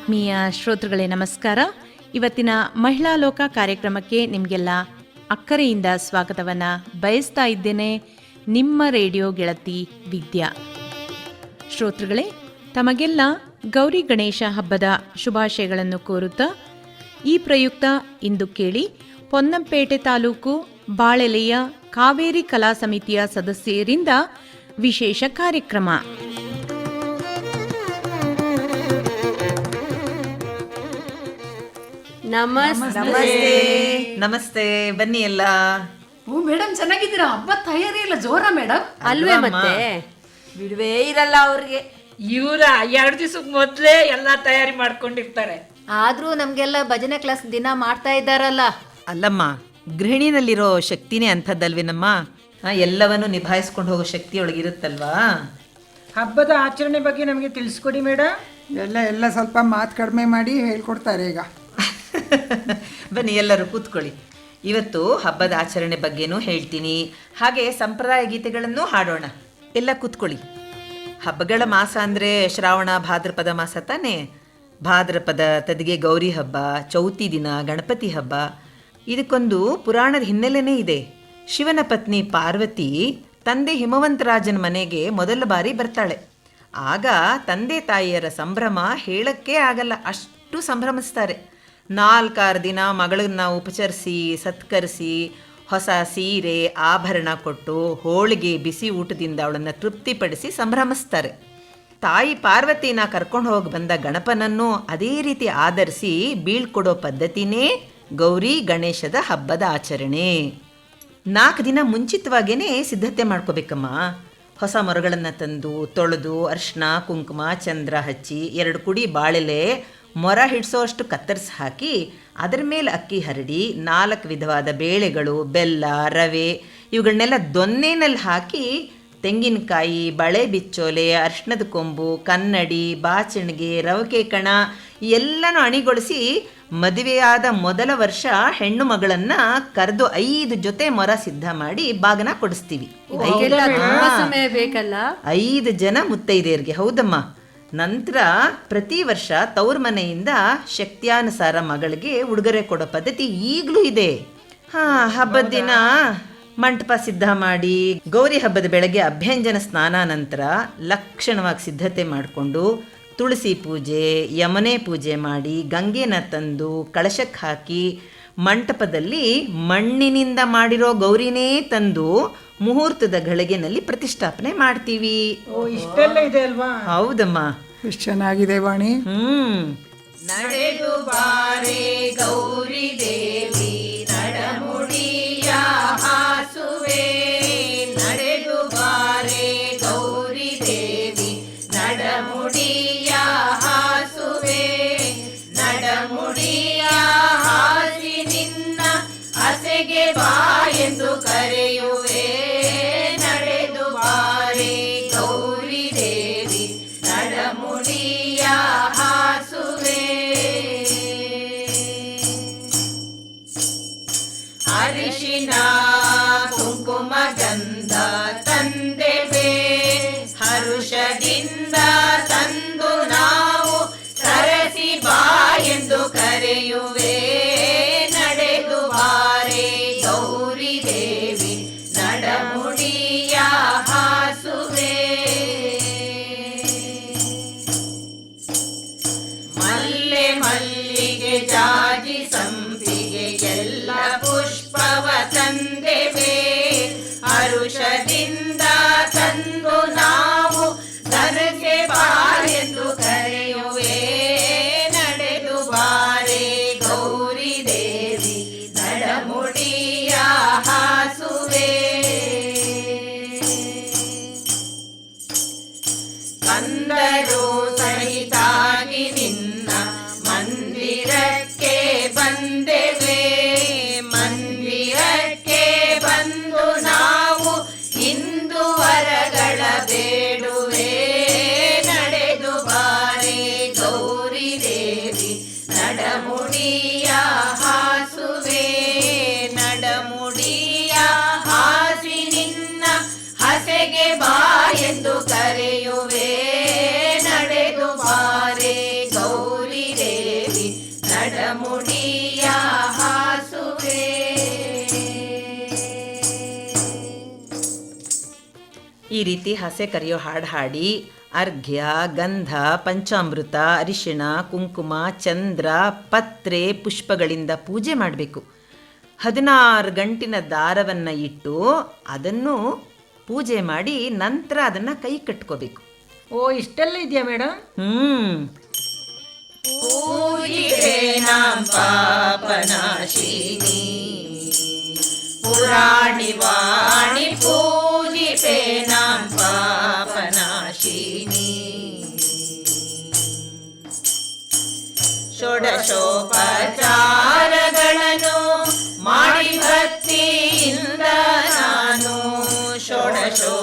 ಆತ್ಮೀಯ ಶ್ರೋತೃಗಳೇ, ನಮಸ್ಕಾರ. ಇವತ್ತಿನ ಮಹಿಳಾ ಲೋಕ ಕಾರ್ಯಕ್ರಮಕ್ಕೆ ನಿಮಗೆಲ್ಲ ಅಕ್ಕರೆಯಿಂದ ಸ್ವಾಗತವನ್ನು ಬಯಸ್ತಾ ಇದ್ದೇನೆ. ನಿಮ್ಮ ರೇಡಿಯೋ ಗೆಳತಿ ವಿದ್ಯಾ. ಶ್ರೋತೃಗಳೇ, ತಮಗೆಲ್ಲ ಗೌರಿ ಗಣೇಶ ಹಬ್ಬದ ಶುಭಾಶಯಗಳನ್ನು ಕೋರುತ್ತಾ ಈ ಪ್ರಯುಕ್ತ ಇಂದು ಕೇಳಿ ಪೊನ್ನಂಪೇಟೆ ತಾಲೂಕು ಬಾಳೆಲೆಯ ಕಾವೇರಿ ಕಲಾ ಸಮಿತಿಯ ಸದಸ್ಯರಿಂದ ವಿಶೇಷ ಕಾರ್ಯಕ್ರಮ. ನಮಸ್ತೆ. ನಮಸ್ತೆ. ಬನ್ನಿ ಎಲ್ಲ. ಓ ಮೇಡಮ್ ಚೆನ್ನಾಗಿದ್ದೀರಾ? ಹಬ್ಬ ತಯಾರಿ ಇಲ್ಲ ಜೋರ ಮೇಡಮ್? ಅಲ್ವೇ ಮತ್ತೆ? ಬಿಡುವೇ ಇರಲ್ಲ ಅವ್ರಿಗೆ. ಇವರ ಎರಡು ದಿವಸಕ್ಕೆ ಮೊದಲೇ ಎಲ್ಲ ತಯಾರಿ ಮಾಡ್ಕೊಂಡಿರ್ತಾರೆ. ಆದ್ರೂ ನಮ್ಗೆಲ್ಲ ಭಜನೆ ಕ್ಲಾಸ್ ದಿನ ಮಾಡ್ತಾ ಇದ್ದಾರಲ್ಲ. ಅಲ್ಲಮ್ಮ ಗೃಹಿಣಿನಲ್ಲಿರೋ ಶಕ್ತಿನೇ ಅಂಥದ್ದಲ್ವೇನಮ್ಮ? ಆ, ಎಲ್ಲವನ್ನು ನಿಭಾಯಿಸ್ಕೊಂಡು ಹೋಗೋ ಶಕ್ತಿ ಒಳಗಿರುತ್ತಲ್ವಾ? ಹಬ್ಬದ ಆಚರಣೆ ಬಗ್ಗೆ ನಮಗೆ ತಿಳಿಸ್ಕೊಡಿ ಮೇಡಮ್. ಎಲ್ಲ ಎಲ್ಲ ಸ್ವಲ್ಪ ಮಾತು ಕಡಿಮೆ ಮಾಡಿ ಹೇಳ್ಕೊಡ್ತಾರೆ ಈಗ. ಬನ್ನಿ ಎಲ್ಲರೂ ಕೂತ್ಕೊಳ್ಳಿ. ಇವತ್ತು ಹಬ್ಬದ ಆಚರಣೆ ಬಗ್ಗೆನೂ ಹೇಳ್ತೀನಿ. ಹಾಗೆ ಸಂಪ್ರದಾಯ ಗೀತೆಗಳನ್ನು ಹಾಡೋಣ. ಎಲ್ಲ ಕೂತ್ಕೊಳ್ಳಿ. ಹಬ್ಬಗಳ ಮಾಸ ಅಂದರೆ ಶ್ರಾವಣ ಭಾದ್ರಪದ ಮಾಸ ತಾನೇ? ಭಾದ್ರಪದ ತದಿಗೆ ಗೌರಿ ಹಬ್ಬ, ಚೌತಿ ದಿನ, ಗಣಪತಿ ಹಬ್ಬ. ಇದಕ್ಕೊಂದು ಪುರಾಣದ ಹಿನ್ನೆಲೆನೇ ಇದೆ. ಶಿವನ ಪತ್ನಿ ಪಾರ್ವತಿ ತಂದೆ ಹಿಮವಂತರಾಜನ ಮನೆಗೆ ಮೊದಲ ಬಾರಿ ಬರ್ತಾಳೆ. ಆಗ ತಂದೆ ತಾಯಿಯರ ಸಂಭ್ರಮ ಹೇಳಕ್ಕೇ ಆಗಲ್ಲ. ಅಷ್ಟು ಸಂಭ್ರಮಿಸ್ತಾರೆ. ನಾಲ್ಕಾರು ದಿನ ಮಗಳನ್ನ ಉಪಚರಿಸಿ, ಸತ್ಕರಿಸಿ, ಹೊಸ ಸೀರೆ, ಆಭರಣ ಕೊಟ್ಟು ಹೋಳಿಗೆ, ಬಿಸಿ ಊಟದಿಂದ ಅವಳನ್ನು ತೃಪ್ತಿಪಡಿಸಿ ಸಂಭ್ರಮಿಸ್ತಾರೆ. ತಾಯಿ ಪಾರ್ವತಿನ ಕರ್ಕೊಂಡು ಹೋಗಿ ಬಂದ ಗಣಪನನ್ನು ಅದೇ ರೀತಿ ಆಧರಿಸಿ ಬೀಳ್ಕೊಡೋ ಪದ್ಧತಿನೇ ಗೌರಿ ಗಣೇಶದ ಹಬ್ಬದ ಆಚರಣೆ. ನಾಲ್ಕು ದಿನ ಮುಂಚಿತವಾಗೇ ಸಿದ್ಧತೆ ಮಾಡ್ಕೋಬೇಕಮ್ಮ. ಹೊಸ ಮರಗಳನ್ನು ತಂದು, ತೊಳೆದು ಅರ್ಶನ ಕುಂಕುಮ, ಚಂದ್ರ ಹಚ್ಚಿ, ಎರಡು ಕುಡಿ ಬಾಳೆಲೆ ಮೊರ ಹಿಡಿಸೋಷ್ಟು ಕತ್ತರಿಸಿ ಹಾಕಿ ಅದರ ಮೇಲೆ ಅಕ್ಕಿ ಹರಡಿ ನಾಲ್ಕು ವಿಧವಾದ ಬೇಳೆಗಳು ಬೆಲ್ಲ ರವೆ ಇವುಗಳನ್ನೆಲ್ಲ ದೊನ್ನೆನಲ್ಲಿ ಹಾಕಿ ತೆಂಗಿನಕಾಯಿ ಬಳೆ ಬಿಚ್ಚೋಲೆ ಅರ್ಶಿಣದ ಕೊಂಬು ಕನ್ನಡಿ ಬಾಚಣಿಗೆ ರವಕೆ ಕಣ ಎಲ್ಲನೂ ಅಣಿಗೊಳಿಸಿ ಮದುವೆಯಾದ ಮೊದಲ ವರ್ಷ ಹೆಣ್ಣು ಮಗಳನ್ನ ಕರೆದು ಐದು ಜೊತೆ ಮೊರ ಸಿದ್ಧ ಮಾಡಿ ಬಾಗನ ಕೊಡಿಸ್ತೀವಿ. ಐದು ಜನ ಮುತ್ತೈದೆಯರಿಗೆ. ಹೌದಮ್ಮ? ನಂತರ ಪ್ರತಿ ವರ್ಷ ತವ್ರ ಮನೆಯಿಂದ ಶಕ್ತಿಯಾನುಸಾರ ಮಗಳಿಗೆ ಉಡುಗೊರೆ ಕೊಡೋ ಪದ್ಧತಿ ಈಗಲೂ ಇದೆ. ಹಾ ಹಬ್ಬದ ದಿನ ಮಂಟಪ ಸಿದ್ಧ ಮಾಡಿ ಗೌರಿ ಹಬ್ಬದ ಬೆಳಗ್ಗೆ ಅಭ್ಯಂಜನ ಸ್ನಾನ ನಂತರ ಲಕ್ಷಣವಾಗಿ ಸಿದ್ಧತೆ ಮಾಡಿಕೊಂಡು ತುಳಸಿ ಪೂಜೆ ಯಮನೆ ಪೂಜೆ ಮಾಡಿ ಗಂಗೆನ ತಂದು ಕಳಶಕ್ಕೆ ಹಾಕಿ ಮಂಟಪದಲ್ಲಿ ಮಣ್ಣಿನಿಂದ ಮಾಡಿರೋ ಗೌರಿನೇ ತಂದು ಮುಹೂರ್ತದ ಗಳಿಗೆನಲ್ಲಿ ಪ್ರತಿಷ್ಠಾಪನೆ ಮಾಡ್ತೀವಿ. ಓ ಇಷ್ಟೆಲ್ಲ ಇದೆ ಅಲ್ವಾ? ಹೌದಮ್ಮ. ಎಷ್ಟು ಚೆನ್ನಾಗಿದೆ ವಾಣಿ. ಹ್ಮ್. ನಡೆದು ಬಾರೆ ಗೌರಿ ದೇವಿ ನಡಮುಡಿಯ ಹಾಸುವೆ. ನಡೆದು ಬಾರೆ ಗೌರಿ ದೇವಿ ನಡಮುಡಿಯ ಹಾಸುವೆ. ನಡಮುಡಿಯ ಹಾಸಿ ನಿನ್ನ ಹಸೆಗೆ ಬಾ ಎಂದು ಕರೆಯುವೆ ರೀತಿ ಹಸೆ ಕರೆಯೋ ಹಾಡು ಹಾಡಿ. ಅರ್ಘ್ಯ ಗಂಧ ಪಂಚಾಮೃತ ಅರಿಶಿಣ ಕುಂಕುಮ ಚಂದ್ರ ಪತ್ರೆ ಪುಷ್ಪಗಳಿಂದ ಪೂಜೆ ಮಾಡಬೇಕು. ಹದಿನಾರು ಗಂಟಿನ ದಾರವನ್ನು ಇಟ್ಟು ಅದನ್ನು ಪೂಜೆ ಮಾಡಿ ನಂತರ ಅದನ್ನು ಕೈ ಕಟ್ಕೋಬೇಕು. ಓ ಇಷ್ಟೆಲ್ಲ ಇದೆಯಾ ಮೇಡಮ್ ಹ್ಮ್. ಪುರಾಣಿ ವಾಣಿ ಪೂಜಿಪೆ ನಾಂ ಪಾಪನಾಶಿನಿ. ಷೋಡಶೋಪಚಾರಗಳನ್ನು ಮಾಡಿ ಭಕ್ತಿಯಿಂದ ನಾನು ಷೋಡಶೋಪಚಾರಗಳನ್ನು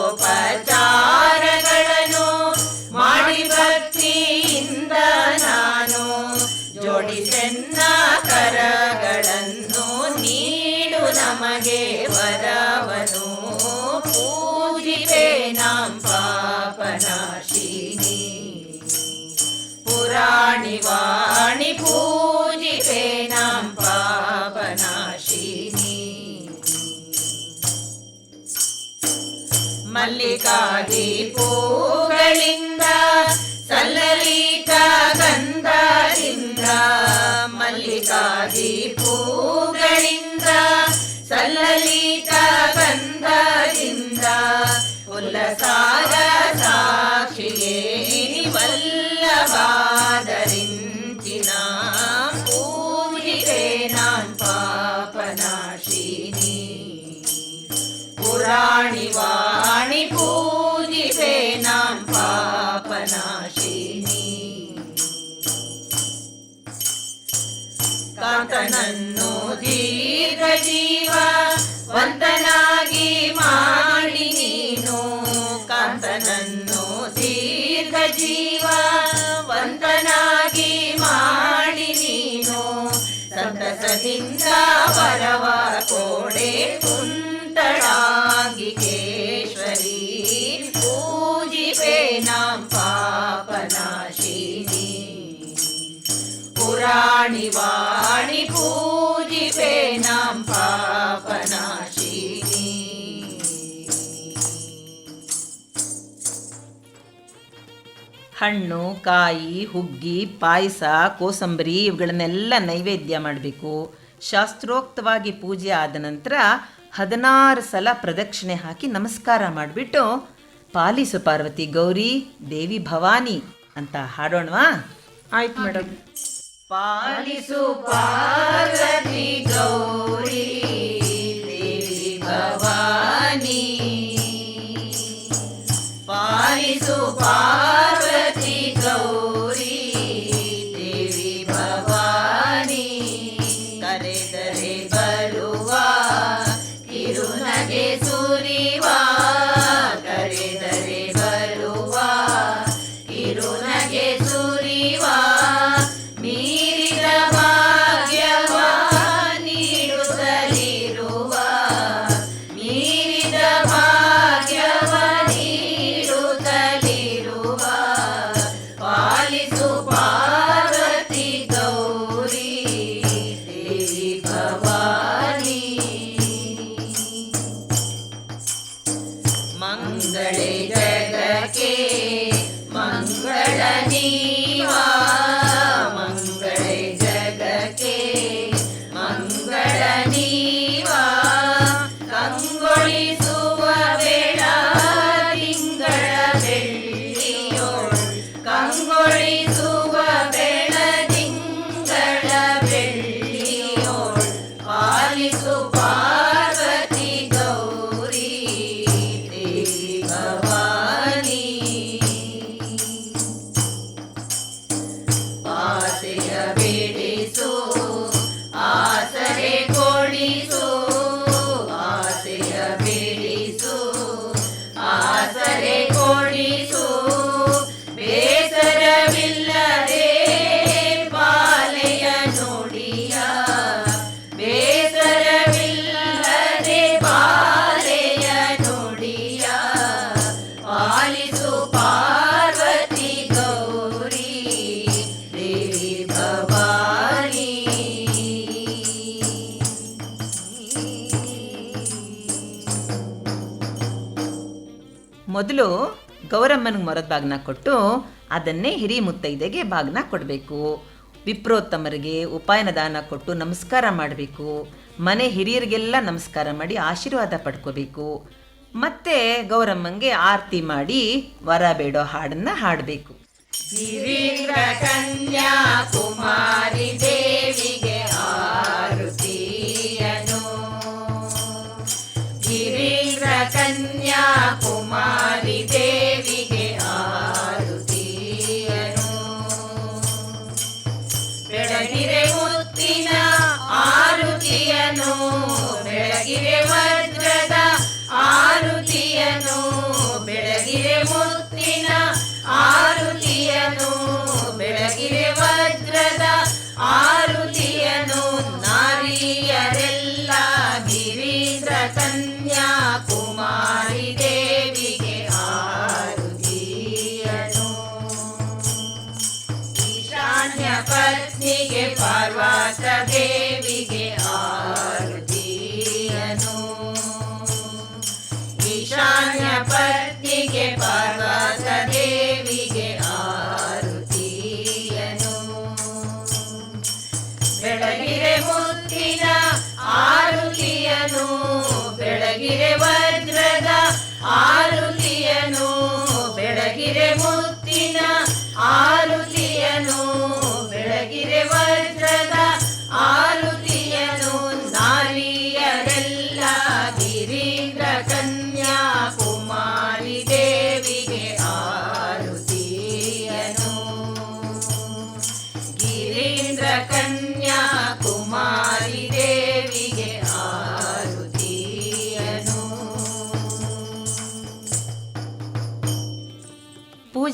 ಮಲ್ಲಿಕಾದಿ ಪೂಗಳಿಂದ ಸಲ್ಲಲಿಕ ಗಂಧದಿಂದ ಮಲ್ಲಿಕಾದಿ ಪೂಗಳಿಂದ ಸಲ್ಲಲಿಕ ಗಂಧದಿಂದ ಉಲ್ಲಸಾರ ಸಾಕ್ಷಿಯೇ ವಲ್ಲಭಾದರಿಂಚಿನ ಪೂಜಿವೆ ನಾನ್ ಪಾಪನಾಶಿನಿ ಪುರಾಣಿ ಕಾಂತನನ್ನು ದೀರ್ಘ ಜೀವ ವಂತನಾಗಿ ಮಾಡಿ ನೀನು. ಕಾಂತನನ್ನು ದೀರ್ಘ ಜೀವ ವಂತನಾಗಿ ಮಾಡಿ ನೀನು. ಸಂತಸದಿಂದ ವರವ ಕೋಡೆ ಕುಂತಳಾಗಿ ಕೇಶ್ವರಿ ಪೂಜಿಪೆ ನಾಂ ಪಾಪನಾಶಿನಿ ಪುರಾಣಿ ವಾಣಿ ಪೂಜಿಪೆ ನಮ್ಮ ಹಣ್ಣು, ಕಾಯಿ, ಹುಗ್ಗಿ, ಪಾಯಸ, ಕೋಸಂಬರಿ ಇವುಗಳನ್ನೆಲ್ಲ ನೈವೇದ್ಯ ಮಾಡಬೇಕು. ಶಾಸ್ತ್ರೋಕ್ತವಾಗಿ ಪೂಜೆ ಆದ ನಂತರ ಹದಿನಾರು ಸಲ ಪ್ರದಕ್ಷಿಣೆ ಹಾಕಿ ನಮಸ್ಕಾರ ಮಾಡಿಬಿಟ್ಟು ಪಾಲಿಸು ಪಾರ್ವತಿ ಗೌರಿ, ದೇವಿ ಭವಾನಿ ಅಂತ ಹಾಡೋಣವಾ? ಆಯ್ತು ಮೇಡಮ್. ಪಾಲಿಸು ಪಾರ್ವತಿ ಗೌರಿ ದೇವಿ ಭವಾನಿ ಪಾಲಿಸು ಪಾರ್ವತಿ ಕಂಗೊಳಿಸುವ ಬೇಡ ಮೊದಲು ಗೌರಮ್ಮನಿಗೆ ಮೊರದ ಬಾಗ್ನ ಕೊಟ್ಟು ಅದನ್ನೇ ಹಿರಿ ಮುತ್ತೈದೆಗೆ ಬಾಗ್ನ ಕೊಡಬೇಕು. ವಿಪ್ರೋತ್ತಮರಿಗೆ ಉಪಾಯನ ದಾನ ಕೊಟ್ಟು ನಮಸ್ಕಾರ ಮಾಡಬೇಕು. ಮನೆ ಹಿರಿಯರಿಗೆಲ್ಲ ನಮಸ್ಕಾರ ಮಾಡಿ ಆಶೀರ್ವಾದ ಪಡ್ಕೋಬೇಕು. ಮತ್ತೆ ಗೌರಮ್ಮಂಗೆ ಆರತಿ ಮಾಡಿ ವರ ಬೇಡೋ ಹಾಡನ್ನ ಹಾಡಬೇಕು. कन्याकुमारी देवी ಿರವ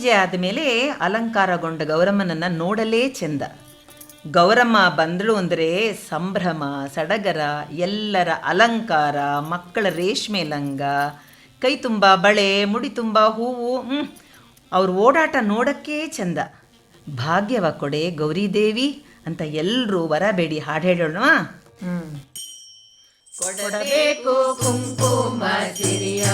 ಪೂಜೆ ಆದಮೇಲೆ ಅಲಂಕಾರಗೊಂಡ ಗೌರಮ್ಮನನ್ನು ನೋಡಲೇ ಚೆಂದ. ಗೌರಮ್ಮ ಬಂದಳು ಅಂದರೆ ಸಂಭ್ರಮ, ಸಡಗರ, ಎಲ್ಲರ ಅಲಂಕಾರ, ಮಕ್ಕಳ ರೇಷ್ಮೆ ಲಂಗ, ಕೈ ತುಂಬ ಬಳೆ, ಮುಡಿ ತುಂಬ ಹೂವು ಅವ್ರ ಓಡಾಟ ನೋಡಕ್ಕೇ ಚೆಂದ. ಭಾಗ್ಯವ ಕೊಡೆ ಗೌರಿದೇವಿ ಅಂತ ಎಲ್ಲರೂ ಬರಬೇಡಿ ಹಾಡು ಹೇಳೋಣ ಕೊಡಬೇಕು ಕುಂಕುಮ ಸಿರಿಯ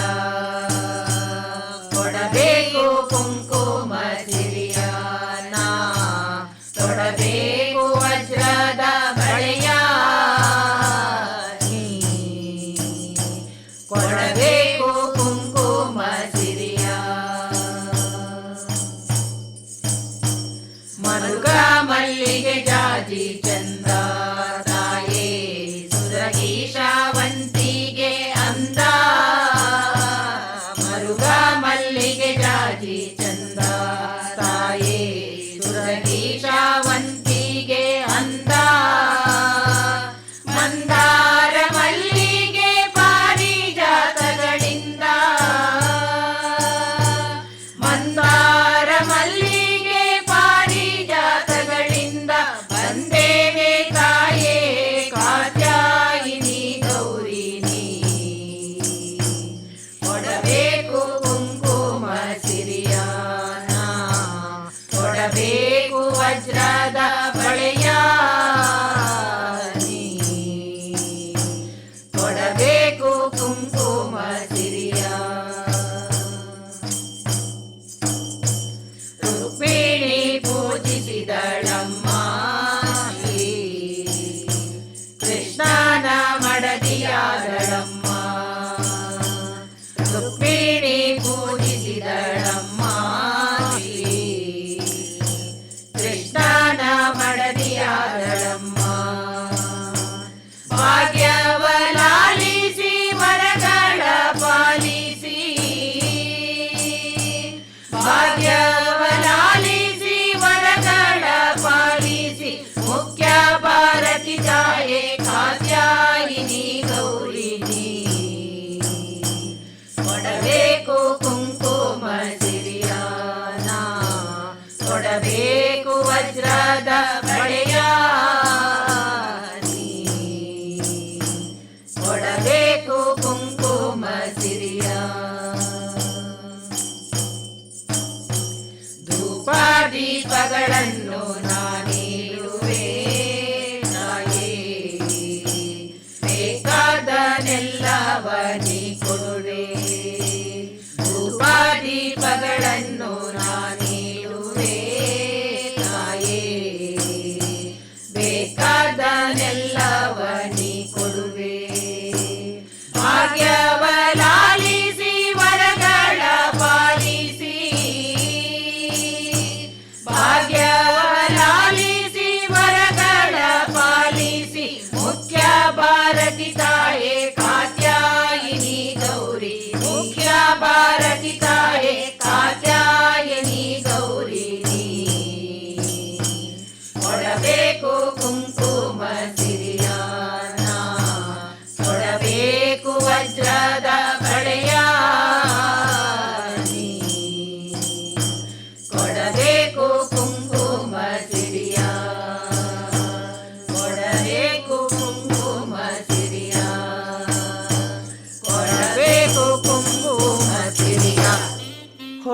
los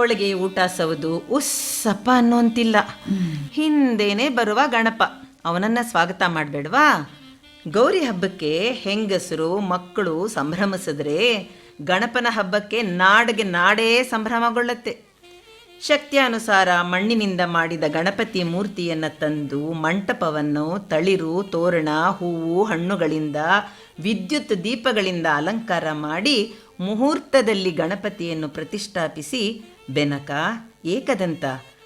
ಹೋಳಿಗೆ ಊಟ ಸವದು ಉಸ್ಸಪ್ಪ ಅನ್ನೋಂತಿಲ್ಲ. ಹಿಂದೇನೆ ಬರುವ ಗಣಪ. ಅವನನ್ನ ಸ್ವಾಗತ ಮಾಡಬೇಡ್ವಾ? ಗೌರಿ ಹಬ್ಬಕ್ಕೆ ಹೆಂಗಸರು, ಮಕ್ಕಳು ಸಂಭ್ರಮಿಸಿದ್ರೆ ಗಣಪನ ಹಬ್ಬಕ್ಕೆ ನಾಡಿಗೆ ನಾಡೇ ಸಂಭ್ರಮಗೊಳ್ಳುತ್ತೆ. ಶಕ್ತಿಯಾನುಸಾರ ಮಣ್ಣಿನಿಂದ ಮಾಡಿದ ಗಣಪತಿ ಮೂರ್ತಿಯನ್ನು ತಂದು ಮಂಟಪವನ್ನು ತಳಿರು, ತೋರಣ, ಹೂವು, ಹಣ್ಣುಗಳಿಂದ ವಿದ್ಯುತ್ ದೀಪಗಳಿಂದ ಅಲಂಕಾರ ಮಾಡಿ ಮುಹೂರ್ತದಲ್ಲಿ ಗಣಪತಿಯನ್ನು ಪ್ರತಿಷ್ಠಾಪಿಸಿ, ಬೆನಕ, ಏಕದಂತ,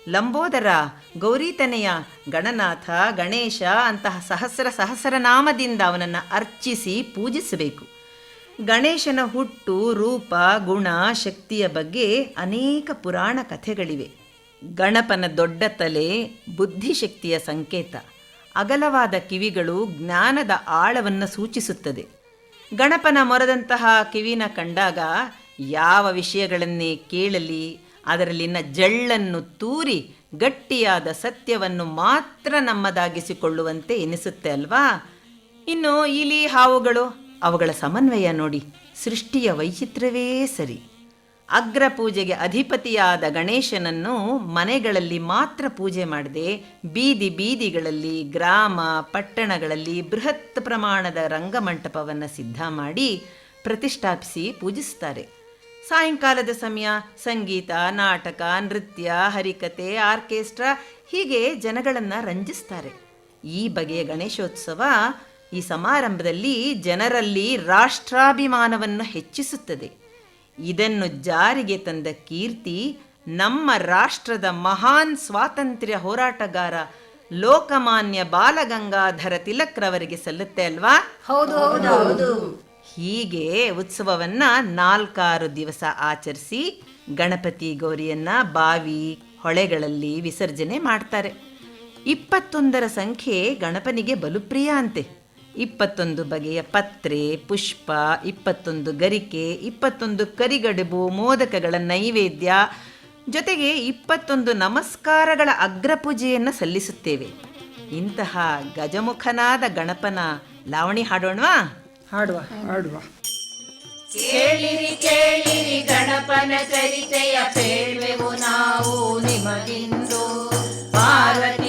ಲಂಬೋದರ ಗೌರಿತನೆಯ ಗಣನಾಥ, ಗಣೇಶ ಅಂತಹ ಸಹಸ್ರ ಸಹಸ್ರನಾಮದಿಂದ ಅವನನ್ನು ಅರ್ಚಿಸಿ ಪೂಜಿಸಬೇಕು. ಗಣೇಶನ ಹುಟ್ಟು, ರೂಪ, ಗುಣ, ಶಕ್ತಿಯ ಬಗ್ಗೆ ಅನೇಕ ಪುರಾಣ ಕಥೆಗಳಿವೆ. ಗಣಪನ ದೊಡ್ಡ ತಲೆ, ಬುದ್ಧಿಶಕ್ತಿಯ ಸಂಕೇತ, ಅಗಲವಾದ ಕಿವಿಗಳು ಜ್ಞಾನದ ಆಳವನ್ನು ಸೂಚಿಸುತ್ತದೆ. ಗಣಪನ ಮೊರದಂತಹ ಕಿವಿನ ಕಂಡಾಗ ಯಾವ ವಿಷಯಗಳನ್ನೇ ಕೇಳಲಿ, ಅದರಲ್ಲಿನ ಜಳ್ಳನ್ನು ತೂರಿ ಗಟ್ಟಿಯಾದ ಸತ್ಯವನ್ನು ಮಾತ್ರ ನಮ್ಮದಾಗಿಸಿಕೊಳ್ಳುವಂತೆ ಎನಿಸುತ್ತೆ ಅಲ್ವಾ? ಇನ್ನು ಇಲಿ ಹಾವುಗಳು ಅವುಗಳ ಸಮನ್ವಯ ನೋಡಿ, ಸೃಷ್ಟಿಯ ವೈಚಿತ್ರ್ಯವೇ ಸರಿ. ಅಗ್ರ ಪೂಜೆಗೆ ಅಧಿಪತಿಯಾದ ಗಣೇಶನನ್ನು ಮನೆಗಳಲ್ಲಿ ಮಾತ್ರ ಪೂಜೆ ಮಾಡದೆ ಬೀದಿ ಬೀದಿಗಳಲ್ಲಿ, ಗ್ರಾಮ, ಪಟ್ಟಣಗಳಲ್ಲಿ ಬೃಹತ್ ಪ್ರಮಾಣದ ರಂಗಮಂಟಪವನ್ನು ಸಿದ್ಧ ಮಾಡಿ ಪ್ರತಿಷ್ಠಾಪಿಸಿ ಪೂಜಿಸ್ತಾರೆ. ಸಾಯಂಕಾಲದ ಸಮಯ ಸಂಗೀತ, ನಾಟಕ, ನೃತ್ಯ, ಹರಿಕತೆ, ಆರ್ಕೆಸ್ಟ್ರಾ ಹೀಗೆ ಜನಗಳನ್ನು ರಂಜಿಸ್ತಾರೆ. ಈ ಬಗೆಯ ಗಣೇಶೋತ್ಸವ ಈ ಸಮಾರಂಭದಲ್ಲಿ ಜನರಲ್ಲಿ ರಾಷ್ಟ್ರಾಭಿಮಾನವನ್ನು ಹೆಚ್ಚಿಸುತ್ತದೆ. ಇದನ್ನು ಜಾರಿಗೆ ತಂದ ಕೀರ್ತಿ ನಮ್ಮ ರಾಷ್ಟ್ರದ ಮಹಾನ್ ಸ್ವಾತಂತ್ರ್ಯ ಹೋರಾಟಗಾರ ಲೋಕಮಾನ್ಯ ಬಾಲಗಂಗಾಧರ ತಿಲಕ್ರವರಿಗೆ ಸಲ್ಲುತ್ತೆ ಅಲ್ವಾ? ಹೌದು ಹೀಗೆ ಉತ್ಸವವನ್ನ ನಾಲ್ಕಾರು ದಿವಸ ಆಚರಿಸಿ ಗಣಪತಿ ಗೌರಿಯನ್ನ ಬಾವಿ ಹೊಳೆಗಳಲ್ಲಿ ವಿಸರ್ಜನೆ ಮಾಡ್ತಾರೆ. ಇಪ್ಪತ್ತೊಂದರ ಸಂಖ್ಯೆ ಗಣಪನಿಗೆ ಬಲುಪ್ರಿಯ ಅಂತೆ. ಇಪ್ಪತ್ತೊಂದು ಬಗೆಯ ಪತ್ರೆ ಪುಷ್ಪ ಇಪ್ಪತ್ತೊಂದು ಗರಿಕೆ ಇಪ್ಪತ್ತೊಂದು ಕರಿಗಡುಬು ಮೋದಕಗಳ ನೈವೇದ್ಯ. ಜೊತೆಗೆ ಇಪ್ಪತ್ತೊಂದು ನಮಸ್ಕಾರಗಳ ಅಗ್ರಪೂಜೆಯನ್ನು ಸಲ್ಲಿಸುತ್ತೇವೆ. ಇಂತಹ ಗಜಮುಖನಾದ ಗಣಪನ ಲಾವಣಿ ಹಾಡೋಣವಾ? ಹಾಡುವ ಹಾಡುವ. ಕೇಳಿರಿ ಕೇಳಿರಿ ಗಣಪನ ಚರಿತೆಯ ಪೇಳ್ವೆವು ನಾವು ನಿಮಗಿಂದು. ಪಾರ್ವತಿ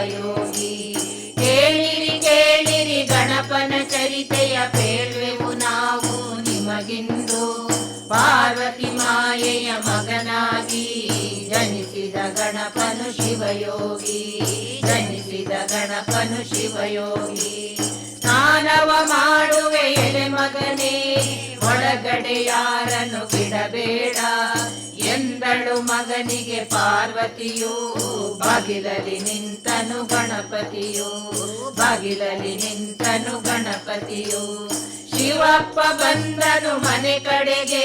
ಶಿವಯೋಗಿ ಕೇಳಿರಿ ಕೇಳಿರಿ ಗಣಪನ ಚರಿತೆಯ ಪೇಳ್ವೆವು ನಾವು ನಿಮಗಿಂದು. ಪಾರ್ವತಿ ಮಾಯೆಯ ಮಗನಾಗಿ ಜನಿಸಿದ ಗಣಪನು ಶಿವಯೋಗಿ. ಜನಿಸಿದ ಗಣಪನು ಶಿವಯೋಗಿ. ಸ್ನಾನವ ಮಾಡುವೆ ಎಲೆ ಮಗನೇ, ಒಳಗಡೆ ಯಾರನ್ನು ಬಿಡಬೇಡ. ಎಂದಳು ಮಗನಿಗೆ ಪಾರ್ವತಿಯು, ಬಾಗಿಲಲ್ಲಿ ನಿಂತನು ಗಣಪತಿಯು, ಬಾಗಿಲಲ್ಲಿ ನಿಂತನು ಗಣಪತಿಯು. ಶಿವಪ್ಪ ಬಂದನು ಮನೆ ಕಡೆಗೆ,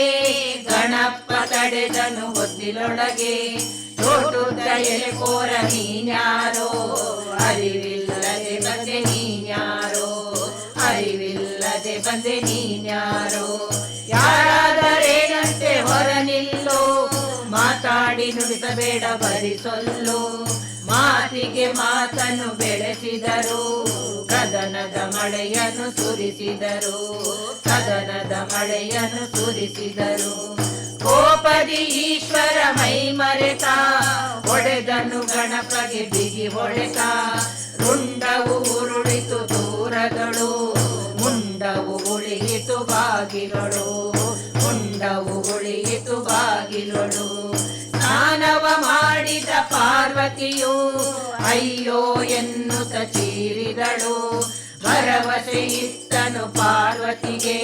ಗಣಪ್ಪ ತಡೆದನು ಹೊತ್ತಿಲೊಳಗೆ. ತೋಟುದ್ದ ಎಲೆ ಕೋರ ನೀನ್ಯಾರೋ, ಅರಿವಿಲ್ಲದೆ ಬಂದೆ ನೀನ್ಯಾರೋ, ಅರಿವಿಲ್ಲದೆ ಬಂದೆ ನೀನ್ಯಾರೋ. ಯಾರಾದರೇನಂತೆ ಹೊರ ಮಾತಾಡಿ ನುಡಿಸಬೇಡ ಬರಿ ಸೊಲ್ಲು. ಮಾತಿಗೆ ಮಾತನ್ನು ಬೆಳೆಸಿದರು, ಕದನದ ಮಳೆಯನ್ನು ಸುರಿಸಿದರು, ಕದನದ ಮಳೆಯನ್ನು ಸುರಿಸಿದರು. ಕೋಪದಿ ಈಶ್ವರ ಮೈ ಮರೆತ, ಹೊಡೆದನು ಗಣಪಗೆ ಬಿಗಿ ಹೊಡೆತ. ರುಂಡವು ಉರುಳಿತು ದೂರಗಳು, ಮುಂಡವು ಉಳಿಯಿತು ಬಾಗಿಲೊಳು ಮುಂಡವು ಉಳಿಯಿತು ಬಾಗಿಲಳು ಪಾರ್ವತಿಯು, ಅಯ್ಯೋ ಎನ್ನುತ್ತ ಚೀರಿದಳು. ಭರವಸೆ ಇತ್ತನು ಪಾರ್ವತಿಗೆ,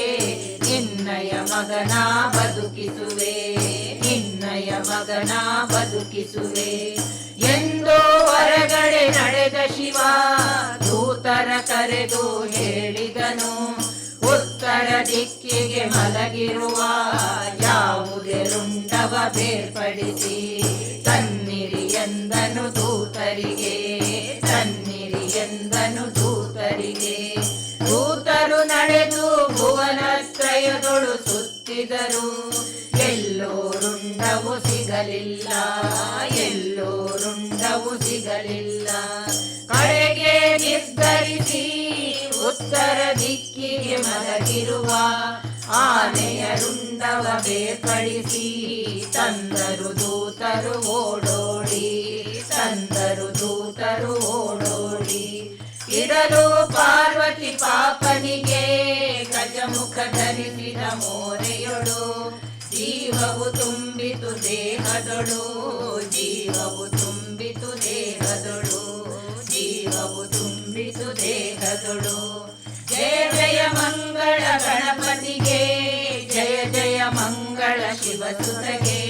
ನಿನ್ನಯ ಮಗನ ಬದುಕಿಸುವೆ, ನಿನ್ನಯ ಮಗನ ಬದುಕಿಸುವೆ. ಎಂದೋ ಹೊರಗಡೆ ನಡೆದ ಶಿವ, ದೂತರ ಕರೆದು ಹೇಳಿದನು. ಉತ್ತರ ದಿಕ್ಕಿಗೆ ಮಲಗಿರುವ ಯಾವುದೇ ರುಂಡವ ಬೇರ್ಪಡಿಸಿ. ತನ್ನಿರಿ ಎಂದನು ದೂತರಿಗೆ, ತನ್ನಿರಿ ಎಂದನು ದೂತರಿಗೆ. ದೂತರು ನಡೆದು ಭುವನತ್ರಯದೊಳು ಸುತ್ತಿದರು. ಎಲ್ಲೋ ರುಂಡವು ಸಿಗಲಿಲ್ಲ ಎಲ್ಲೋ ರುಂಡವು ಸಿಗಲಿಲ್ಲ. ಕಡೆಗೆ ನಿರ್ಧರಿಸಿ ಉತ್ತರ ದಿಕ್ಕಿಗೆ ಮಲಗಿರುವ ಆನೆಯ ರುಂಡವ ಬೇರ್ಪಡಿಸಿ ತಂದರು ದೂತರು ಓಡೋಡಿ. ಓಡೋಡಿ ಇರಲು ಪಾರ್ವತಿ ಪಾಪನಿಗೆ ಗಜಮುಖ ಧರಿಸಿದ ಮೋರೆಯೊಡು ಜೀವವು ತುಂಬಿತು ದೇಹದೊಳು, ಜೀವವು ತುಂಬಿತು ದೇಹದೊಳು, ಜೀವವು ತುಂಬಿತು ದೇಹದೊಳು. ಜಯ ಜಯ ಮಂಗಳ ಗಣಪತಿಗೆ, ಜಯ ಜಯ ಮಂಗಳ ಶಿವಸುತಗೆ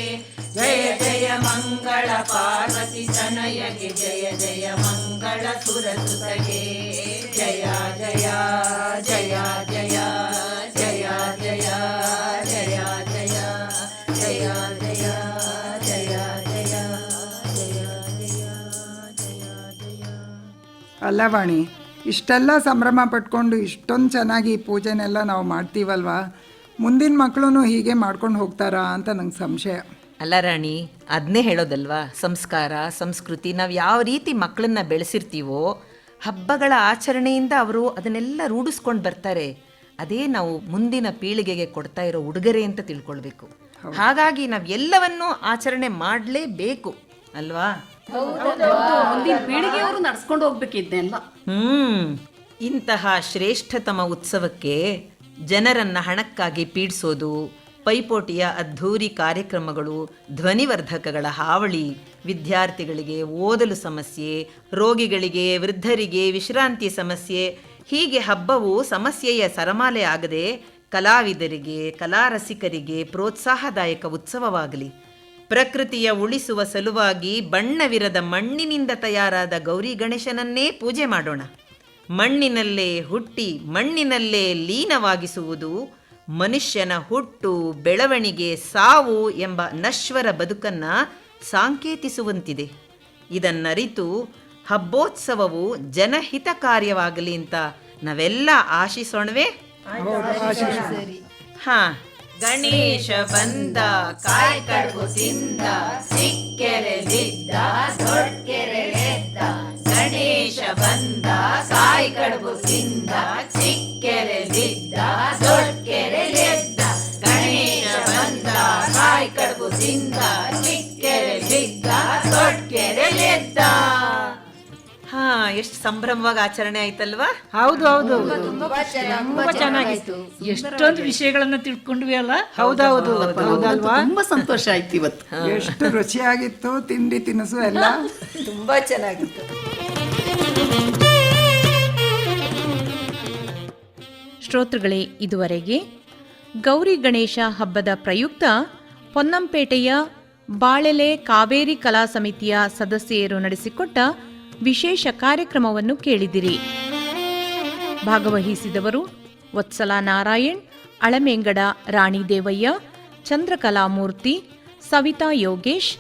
ಜಯ ಜಯ ಮಂಗಳ ಪಾರ್ವತಿ ತನಯಗೆ ಜಯ ಜಯ ಮಂಗಳ ಸುರಸುತಗೆ ಜಯ ಜಯ ಜಯ ಜಯ ಜಯ ಜಯ ಜಯ ಜಯ ಜಯ ಜಯ ಜಯ ಜಯ ಜಯ ಜಯ ಅಲ್ಲವಾಣಿ ಇಷ್ಟೆಲ್ಲ ಸಂಭ್ರಮ ಪಟ್ಕೊಂಡು ಇಷ್ಟೊಂದು ಚೆನ್ನಾಗಿ ಪೂಜೆನೆಲ್ಲ ನಾವು ಮಾಡ್ತೀವಲ್ವಾ ಮುಂದಿನ ಮಕ್ಕಳು ಹೀಗೆ ಮಾಡ್ಕೊಂಡು ಹೋಗ್ತಾರಾ ಅಂತ ನಂಗೆ ಸಂಶಯ ಅಲ್ಲ ರಾಣಿ ಅದನ್ನೇ ಹೇಳೋದಲ್ವಾ? ಸಂಸ್ಕಾರ ಸಂಸ್ಕೃತಿ ನಾವು ಯಾವ ರೀತಿ ಮಕ್ಕಳನ್ನ ಬೆಳೆಸಿರ್ತೀವೋ ಹಬ್ಬಗಳ ಆಚರಣೆಯಿಂದ ಅವರು ಅದನ್ನೆಲ್ಲ ರೂಢಿಸ್ಕೊಂಡು ಬರ್ತಾರೆ. ಅದೇ ನಾವು ಮುಂದಿನ ಪೀಳಿಗೆಗೆ ಕೊಡ್ತಾ ಇರೋ ಉಡುಗೊರೆ ಅಂತ ತಿಳ್ಕೊಳ್ಬೇಕು. ಹಾಗಾಗಿ ನಾವು ಎಲ್ಲವನ್ನೂ ಆಚರಣೆ ಮಾಡಲೇಬೇಕು ಅಲ್ವಾ? ಮುಂದಿನ ಪೀಳಿಗೆಯವರು ನಡ್ಸ್ಕೊಂಡು ಹೋಗ್ಬೇಕಿದ್ದೆಲ್ಲ ಹ್ಮ್. ಇಂತಹ ಶ್ರೇಷ್ಠತಮ ಉತ್ಸವಕ್ಕೆ ಜನರನ್ನ ಹಣಕ್ಕಾಗಿ ಪೀಡಿಸೋದು ಪೈಪೋಟಿಯ ಅದ್ಧೂರಿ ಕಾರ್ಯಕ್ರಮಗಳು ಧ್ವನಿವರ್ಧಕಗಳ ಹಾವಳಿ, ವಿದ್ಯಾರ್ಥಿಗಳಿಗೆ ಓದಲು ಸಮಸ್ಯೆ, ರೋಗಿಗಳಿಗೆ, ವೃದ್ಧರಿಗೆ ವಿಶ್ರಾಂತಿ ಸಮಸ್ಯೆ, ಹೀಗೆ ಹಬ್ಬವು ಸಮಸ್ಯೆಯ ಸರಮಾಲೆ ಆಗದೆ ಕಲಾವಿದರಿಗೆ, ಕಲಾರಸಿಕರಿಗೆ ಪ್ರೋತ್ಸಾಹದಾಯಕ ಉತ್ಸವವಾಗಲಿ. ಪ್ರಕೃತಿಯ ಉಳಿಸುವ ಸಲುವಾಗಿ ಬಣ್ಣವಿರದ ಮಣ್ಣಿನಿಂದ ತಯಾರಾದ ಗೌರಿ ಗಣೇಶನನ್ನೇ ಪೂಜೆ ಮಾಡೋಣ. ಮಣ್ಣಿನಲ್ಲೇ ಹುಟ್ಟಿ ಮಣ್ಣಿನಲ್ಲೇ ಲೀನವಾಗಿಸುವುದು ಮನುಷ್ಯನ ಹುಟ್ಟು, ಬೆಳವಣಿಗೆ, ಸಾವು ಎಂಬ ನಶ್ವರ ಬದುಕನ್ನ ಸಾಂಕೇತಿಸುವಂತಿದೆ. ಇದನ್ನರಿತು ಹಬ್ಬೋತ್ಸವವು ಜನಹಿತ ಕಾರ್ಯವಾಗಲಿ ಅಂತ ನಾವೆಲ್ಲ ಆಶಿಸೋಣವೇ? ಹಾ. ಗಣೇಶ ಬಂದ, ಕಾಯ್ ಕಡುಬು ತಿಂದ, ಸಿಕ್ಕೆರೆ ಬಿದ್ದ ದೊಡ್ಕೆರೆ ಗಣೇಶ ಬಂದ ಕಡುಬು ಕಡುಬು ಚಿಕ್ಕೆರೆ ಬಿದ್ದ ಹಾ ಎಷ್ಟು ಸಂಭ್ರಮವಾಗಿ ಆಚರಣೆ ಆಯ್ತಲ್ವಾ? ಹೌದು ಹೌದು. ತುಂಬಾ ಚೆನ್ನಾಗಿತ್ತು. ಎಷ್ಟೊಂದು ವಿಷಯಗಳನ್ನ ತಿಳ್ಕೊಂಡ್ವಿ ಅಲ್ಲ? ಹೌದೌದು ಹೌದಲ್ವಾ? ತುಂಬಾ ಸಂತೋಷ ಆಯ್ತು ಇವತ್ತು. ಎಷ್ಟು ರುಚಿಯಾಗಿತ್ತು ತಿಂಡಿ ತಿನಿಸು ಎಲ್ಲ? ತುಂಬಾ ಚೆನ್ನಾಗಿತ್ತು. ಶ್ರೋತೃಗಳೇ ಇದುವರೆಗೆ ಗೌರಿ ಗಣೇಶ ಹಬ್ಬದ ಪ್ರಯುಕ್ತ ಪೊನ್ನಂಪೇಟೆಯ ಬಾಳೆಲೆ ಕಾವೇರಿ ಕಲಾ ಸಮಿತಿಯ ಸದಸ್ಯೆಯರು ನಡೆಸಿಕೊಟ್ಟ ವಿಶೇಷ ಕಾರ್ಯಕ್ರಮವನ್ನು ಕೇಳಿದಿರಿ. ಭಾಗವಹಿಸಿದವರು ವತ್ಸಲ ನಾರಾಯಣ್, ಅಳಮೇಂಗಡ ರಾಣಿ ದೇವಯ್ಯ ಚಂದ್ರಕಲಾಮೂರ್ತಿ, ಸವಿತಾ ಯೋಗೇಶ್,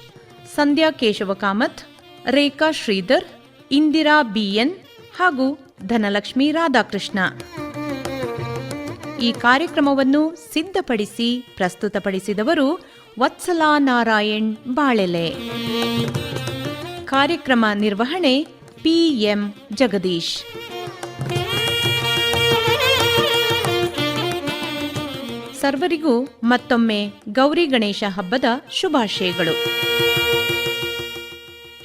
ಸಂಧ್ಯಾ ಕೇಶವ ಕಾಮತ್ ರೇಖಾ ಶ್ರೀಧರ್, ಇಂದಿರಾ ಬಿಎನ್ ಹಾಗೂ ಧನಲಕ್ಷ್ಮಿ ರಾಧಾಕೃಷ್ಣ. ಈ ಕಾರ್ಯಕ್ರಮವನ್ನು ಸಿದ್ಧಪಡಿಸಿ ಪ್ರಸ್ತುತಪಡಿಸಿದವರು ವತ್ಸಲಾ ನಾರಾಯಣ್ ಬಾಳೆಲೆ. ಕಾರ್ಯಕ್ರಮ ನಿರ್ವಹಣೆ ಪಿಎಂ ಜಗದೀಶ್. ಸರ್ವರಿಗೂ ಮತ್ತೊಮ್ಮೆ ಗೌರಿ ಗಣೇಶ ಹಬ್ಬದ ಶುಭಾಶಯಗಳು.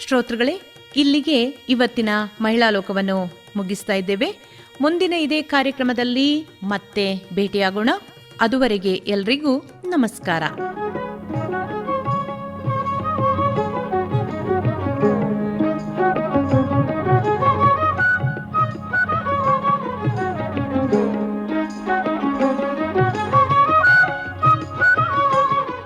ಶ್ರೋತೃಗಳೇ, ಇಲ್ಲಿಗೆ ಇವತ್ತಿನ ಮಹಿಳಾ ಲೋಕವನ್ನು ಮುಗಿಸ್ತಾ ಇದ್ದೇವೆ. ಮುಂದಿನ ಇದೇ ಕಾರ್ಯಕ್ರಮದಲ್ಲಿ ಮತ್ತೆ ಭೇಟಿಯಾಗೋಣ. ಅದುವರೆಗೆ ಎಲ್ರಿಗೂ ನಮಸ್ಕಾರ.